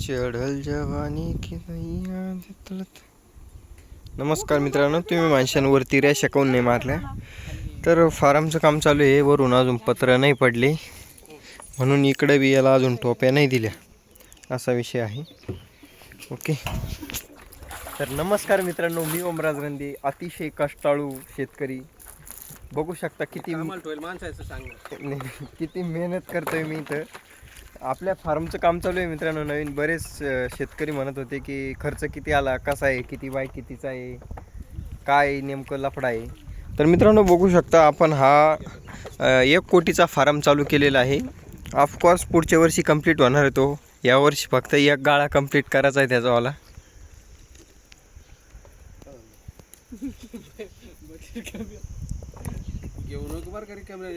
चढल जवानी की. नमस्कार मित्रांनो तुम्ही माणसांवरती ऱ्या शकवून नाही मारल्या? तर फार्मचं काम चालू आहे वरून अजून पत्र नाही पडले. म्हणून इकडे बी याला अजून टोप्या नाही दिल्या. असा विषय आहे. ओके. तर नमस्कार मित्रांनो मी ओमराज रंदे अतिशय कष्टाळू शेतकरी. बघू शकता किती किती मेहनत करतोय मी इथं. आपल्या फार्मचं काम चालू आहे मित्रांनो नवीन. बरेच शेतकरी म्हणत होते की खर्च किती आला कसा आहे किती बाय कितीचा आहे काय नेमकं लफडा आहे. तर मित्रांनो बघू शकता आपण हा एक कोटीचा फार्म चालू केलेला आहे. ऑफकोर्स पुढच्या वर्षी कंप्लीट होणार आहे तो. यावर्षी फक्त एक गाळा कंप्लीट करायचा आहे त्याचावाला घेऊ नको बरं करी कॅमेरा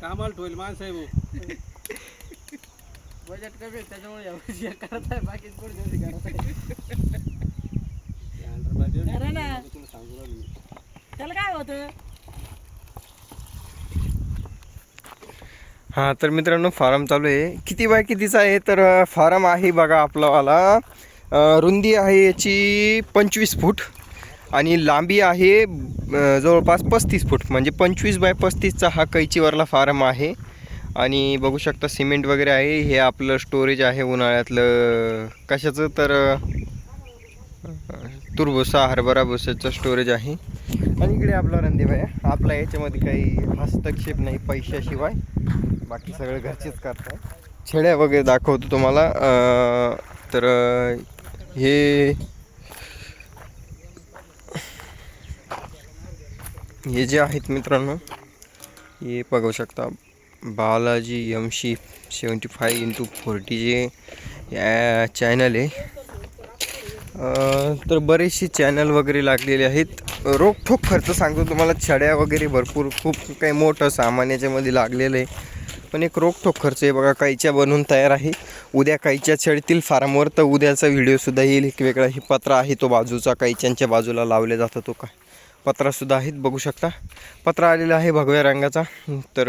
कामाला ठोल माणसं आहे भाऊ. बजेट कमी आहे, त्याच्यामुळे यावर्षी हे करत आहे बाकी पुढच्या वर्षी ना. तुला सांगू राहिलो मी. त्याला काय होतं? हां तर मित्रांनो फार्म चालू आहे. किती बाय कितीचा आहे? तर फार्म आहे बघा आपलावाला अं, रुंदी आहे याची पंचवीस फूट. आणि लांबी आहे जवळपास पस्तीस फूट. म्हणजे पंचवीस बाय पस्तीसचा हा कैचीवरला फार्म आहे. आणि बघू शकता सिमेंट वगैरे आहे. हे आपलं स्टोरेज आहे उन्हाळ्यातलं. कशाचं तर तुरभुसा हरभरा भुसाचं स्टोरेज आहे. आणि इकडे आपला रणदेव आहे. आपला याच्यामध्ये काही हस्तक्षेप नाही पैशाशिवाय. बाकी सगळं घरचेच करतात छेड्या वगैरे दाखवतो तुम्हाला. तर हे हे जे आहेत मित्रांनो हे बघू शकता बालाजी यमशी सेवन्टी फाय इंटू फोर्टी जे या चॅनल आहे. तर बरेचसे चॅनल वगैरे लागलेले आहेत. रोखोक खर्च सांगतो तुम्हाला छड्या वगैरे भरपूर खूप काही मोठं सामान याच्यामध्ये लागलेलं आहे. पण एक रोखोक खर्च आहे बघा काहीच्या बनवून तयार आहे. उद्या काहीच्या छडतील फार्मवर तर उद्याचा व्हिडिओसुद्धा येईल. एक वेगळा ही पत्रा आहे तो बाजूचा काहीच्यांच्या बाजूला लावले जातो तो काय. पत्रासुद्धा आहेत बघू शकता. पत्रा आलेला आहे भगव्या रंगाचा. तर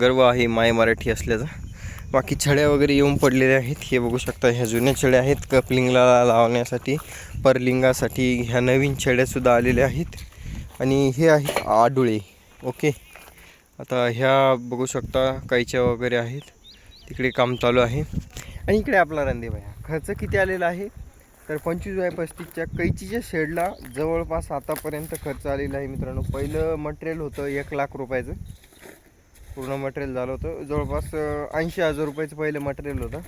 गर्व आहे माय मराठी असल्याचा. बाकी छड्या वगैरे येऊन पडलेल्या आहेत. हे बघू शकता ह्या जुन्या छड्या आहेत. कपलिंगला लावण्यासाठी परलिंगासाठी ह्या नवीन छड्यासुद्धा आलेल्या आहेत. आणि हे आहेत आडुळे ओके? आता ह्या बघू शकता कैच्या वगैरे आहेत. तिकडे काम चालू आहे. आणि इकडे आपला रंदे आहे. खर्च किती आलेला आहे? तर पंचवीस बाय पस्तीसच्या कैचीच्या शेडला जवळपास आतापर्यंत खर्च आलेला आहे मित्रांनो. पहिलं मटेरियल होतं एक लाख रुपयाचं. पूर्ण मटेरियल झालं होतं. जवळपास ऐंशी हजार रुपयाचं पहिलं मटेरियल होतं.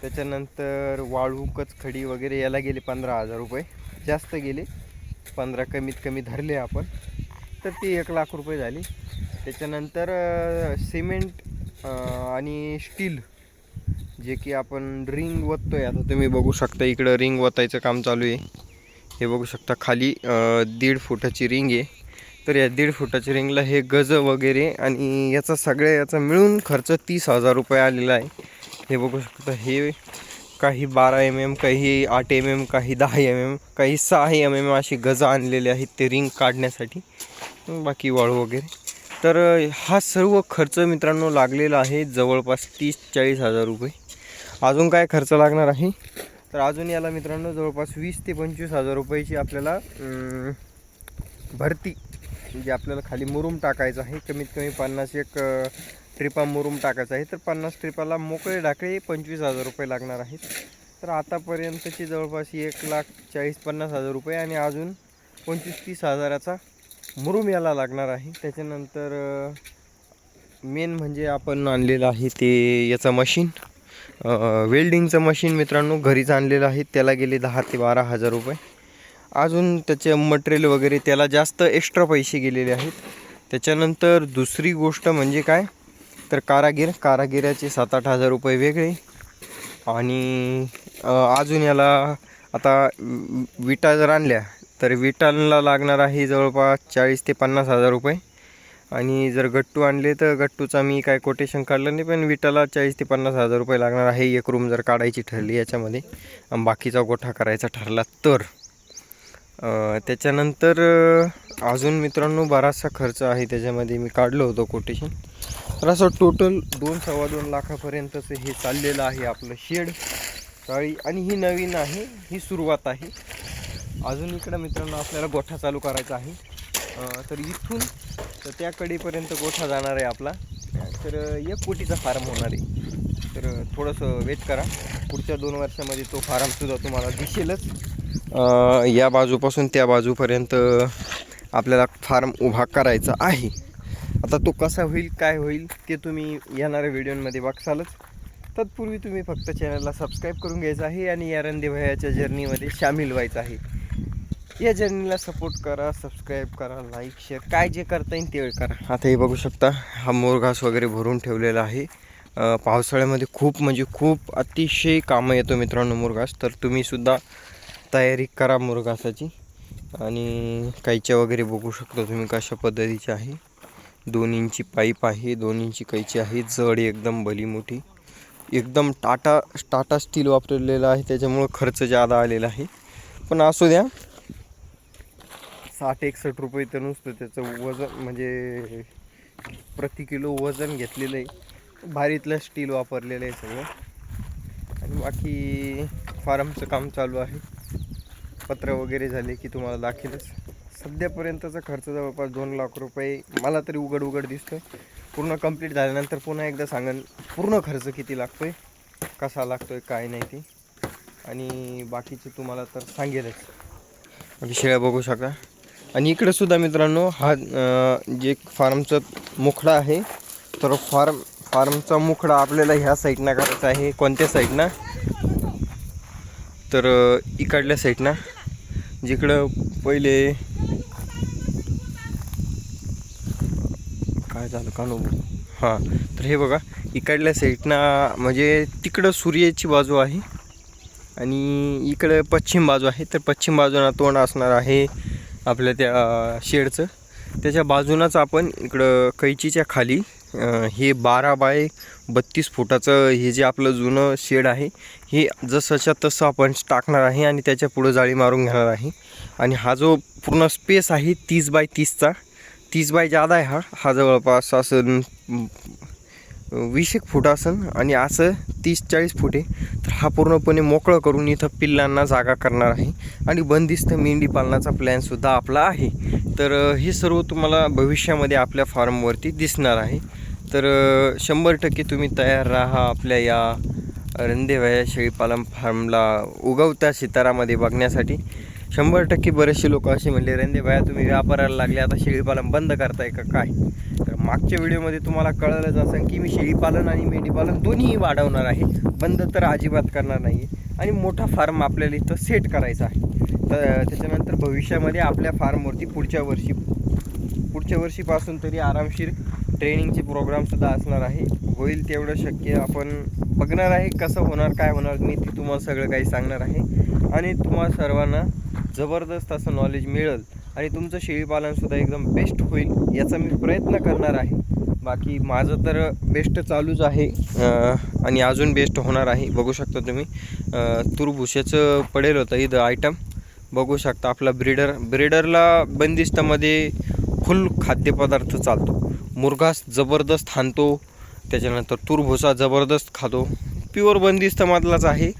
त्याच्यानंतर वाळू कचखडी वगैरे याला गेले पंधरा हजार रुपये. जास्त गेले. पंधरा कमीत कमी धरले आपण. तर ती एक लाख रुपये झाली. त्याच्यानंतर सिमेंट आणि स्टील जे की आपण रिंग वततोय. आता तुम्ही बघू शकता इकडं रिंग वतायचं काम चालू आहे. हे बघू शकता खाली दीड फुटाची रिंग आहे. तर या दीड फुटाच्या रिंगला हे गज वगैरे आणि याचा सगळ्या याचा मिळून खर्च तीस हजार रुपये आलेला आहे. हे बघू शकता हे काही बारा एम एम काही आठ एम एम काही दहा एम एम काही सहा एम एम अशी गज आणलेले आहेत ते रिंग काढण्यासाठी. बाकी वाळू वगैरे. तर हा सर्व खर्च मित्रांनो लागलेला आहे जवळपास तीस चाळीस हजार रुपये. अजून काय खर्च लागणार आहे? तर अजून याला मित्रांनो जवळपास वीस ते पंचवीस हजार रुपयाची आपल्याला भरती म्हणजे आपल्याला खाली मुरूम टाकायचं आहे. कमीत कमी पन्नास एक ट्रिपा मुरूम टाकायचं आहे. तर पन्नास ट्रिपाला मोकळे डाकळे पंचवीस हजार रुपये लागणार आहेत. तर आतापर्यंतची जवळपास एक लाख चाळीस पन्नास हजार रुपये आणि अजून पंचवीस तीस हजाराचा मुरुम याला लागणार आहे. त्याच्यानंतर मेन म्हणजे आपण आणलेलं आहे ते याचं मशीन. वेल्डिंगचं मशीन मित्रांनो घरीच आणलेलं आहे. त्याला गेले दहा ते बारा हजार रुपये. अजून त्याचे मटेरियल वगैरे त्याला जास्त एक्स्ट्रा पैसे गेलेले आहेत. त्याच्यानंतर दुसरी गोष्ट म्हणजे काय? तर कारागीर. कारागिराचे सात आठ हजार रुपये वेगळे. आणि अजून याला आता विटा जर आणल्या तर विटांना लागणार आहे जवळपास चाळीस ते पन्नास हजार रुपये. आणि जर गट्टू आणले तर गट्टूचा मी काय कोटेशन काढलं नाही पण विटाला चाळीस ते पन्नास हजार रुपये लागणार आहे. एक रूम जर काढायची ठरली याच्यामध्ये आणि बाकीचा गोठा करायचा ठरला तर. त्याच्यानंतर अजून मित्रांनो बराचसा खर्च आहे त्याच्यामध्ये मी काढलं होतं कोटेशन तर असं टोटल दोन सव्वा दोन लाखापर्यंतचं हे चाललेलं आहे आपलं शेड चाळी आणि ही नवीन आहे ही सुरुवात आहे. अजून इकडं मित्रांनो आपल्याला गोठा चालू करायचा आहे. तर इथून तर त्याकडेपर्यंत गोठा जाणार आहे आपला. तर एक कोटीचा फार्म होणार आहे. तर थोडंसं वेट करा. पुढच्या दोन वर्षामध्ये तो फार्मसुद्धा तुम्हाला दिसेलच. या बाजूपासून त्या बाजूपर्यंत आपल्याला फार्म उभा करायचा आहे. आता तो कसा होईल काय होईल ते तुम्ही येणाऱ्या व्हिडिओमध्ये बघसालच. तत्पूर्वी तुम्ही फक्त चॅनलला सबस्क्राईब करून घ्यायचं आहे आणि या रंदेभयाच्या जर्नीमध्ये सामील व्हायचं आहे. या जर्नीला सपोर्ट करा सबस्क्राईब करा लाईक शेअर काय जे करता येईल ते करा. आता हे बघू शकता हा मोरघास वगैरे भरून ठेवलेला आहे. पावसाळ्यामध्ये खूप म्हणजे खूप अतिशय कामं येतो मित्रांनो मुरघास तर तुम्हीसुद्धा तयारी करा मुरघासाची आणि कैच्या वगैरे बघू शकता तुम्ही कशा पद्धतीची आहे. दोन इंची पाईप आहे दोन इंची कैची आहे. जड एकदम भली मोठी. एकदम टाटा टाटा स्टील वापरलेलं आहे. त्याच्यामुळं खर्च जादा आलेला आहे. पण असू द्या साठ एकसष्ट रुपये तर नुसतं त्याचं वजन म्हणजे प्रति किलो वजन घेतलेलं आहे. भारीतलं स्टील वापरलेलं आहे सगळं. आणि बाकी फार्मचं काम चालू आहे. पत्र वगैरे झाले की तुम्हाला दाखवेलच सध्यापर्यंतचा खर्च जवळपास दोन लाख रुपये. मला तरी उघड उघड दिसतोय. पूर्ण कंप्लीट झाल्यानंतर पुन्हा एकदा सांगन पूर्ण खर्च किती लागतो आहे कसा लागतो आहे काय नाही ते. आणि बाकीचे तुम्हाला तर सांगेलच. बाकी शेळ्या बघू शकता. आणि इकडे सुद्धा मित्रांनो हा जे फार्मचा मुखडा आहे तर फार्म फार्मचा मुखडा आपल्याला ह्या साईडनं करायचा आहे. कोणत्या साईडनं? तर इकडल्या साईडनं. जिकडं पहिले काय झालं? का नको हां तर हे बघा इकडल्या साईडनं म्हणजे तिकडं सूर्याची बाजू आहे आणि इकडं पश्चिम बाजू आहे. तर पश्चिम बाजूला तोंड असणार आहे आपल्या त्या शेडचं. त्याच्या बाजूनच आपण इकडं कैचीच्या खाली हे बारा बाय बत्तीस फुटाचं हे जे आपलं जुनं शेड आहे हे जसंच्या तसं आपण टाकणार आहे आणि त्याच्या पुढं जाळी मारून घेणार आहे. आणि हा जो पूर्ण स्पेस आहे तीस बाय तीसचा तीस बाय जादा आहे हा हा जवळपास असं वीस एक फूट असन आणि असं तीस चाळीस फूट आहे. तर हा पूर्णपणे मोकळं करून इथं पिल्लांना जागा करणार आहे. आणि बंदिस्त मेंढी पालनाचा प्लॅनसुद्धा आपला आहे. तर हे सर्व तुम्हाला भविष्यामध्ये आपल्या फार्मवरती दिसणार आहे. तर शंभर टक्के तुम्ही तयार राहा. आपल्या या रंदेवया शेळीपालन फार्मला उगवत्या सितारामध्ये बघण्यासाठी. शंभर टक्के बरेचसे लोक असे म्हणले रंदे तुम्ही व्यापाराला लागले. आता शेळीपालन बंद करताय का? काय? मागच्या व्हिडिओमध्ये तुम्हाला कळलंच असेल की मी शेळीपालन आणि मेंढीपालन दोन्हीही वाढवणार आहे. बंद तर अजिबात करणार नाही आणि मोठा फार्म आपल्याला इथं सेट करायचा आहे. तर त्याच्यानंतर भविष्यामध्ये आपल्या फार्मवरती पुढच्या वर्षी पुढच्या वर्षीपासून तरी आरामशीर ट्रेनिंगचे प्रोग्रामसुद्धा असणार आहे. होईल तेवढं शक्य आपण बघणार आहे कसं होणार काय होणार. मी ते तुम्हाला सगळं काही सांगणार आहे. आणि तुम्हाला सर्वांना जबरदस्त असं नॉलेज मिळेल. आणि तुमचं शेळीपालनसुद्धा एकदम बेस्ट होईल याचा मी प्रयत्न करणार आहे. बाकी माझं तर बेस्ट चालूच आहे आणि अजून बेस्ट होणार आहे. बघू शकता तुम्ही अं, तुरभुशाचं पडेल होतं इथं आयटम बघू शकता आपला ब्रिडर ब्रिडरला बंदिस्तामध्ये फुल खाद्यपदार्थ चालतो. मुरघास जबरदस्त हाणतो त्याच्यानंतर तुरभुसा जबरदस्त खातो. प्युअर बंदिस्तमधलाच आहे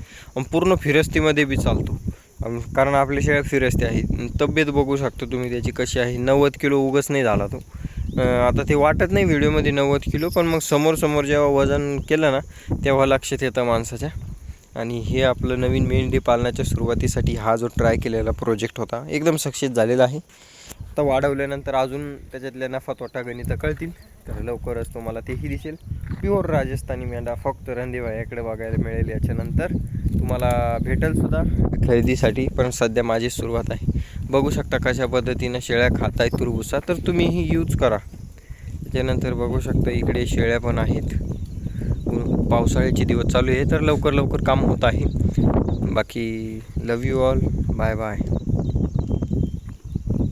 पूर्ण फिरस्तीमध्ये बी चालतो. कारण आपल्या शेळ्या फिरस्ती आहे तब्येत बघू शकतो तुम्ही त्याची कशी आहे. नव्वद किलो उगच नाही झाला तो. आता ते वाटत नाही व्हिडिओमध्ये नव्वद किलो पण मग समोर समोर जेव्हा वजन केलं ना तेव्हा लक्षात येतं माणसाच्या. आणि हे आपलं नवीन मेंढी पालनाच्या सुरुवातीसाठी हा जो ट्राय केलेला प्रोजेक्ट होता एकदम सक्सेस झालेला आहे. आता वाढवल्यानंतर अजून त्याच्यातल्या नफा तोटा गणितं कळतील तर लवकरच तुम्हाला तेही दिसेल. प्युअर राजस्थानी मेंढा फक्त रणदेवायाकडे बघायला मिळेल याच्यानंतर. तुम्हाला भेटेलसुद्धा खरेदीसाठी पण सध्या माझी सुरुवात आहे. बघू शकता कशा पद्धतीनं शेळ्या खाताय तुरभुसा तर तुम्हीही यूज करा. त्याच्यानंतर बघू शकता इकडे शेळ्या पण आहेत. पावसाळ्याचे दिवस चालू आहे तर लवकर लवकर काम होत आहे. बाकी love you all bye bye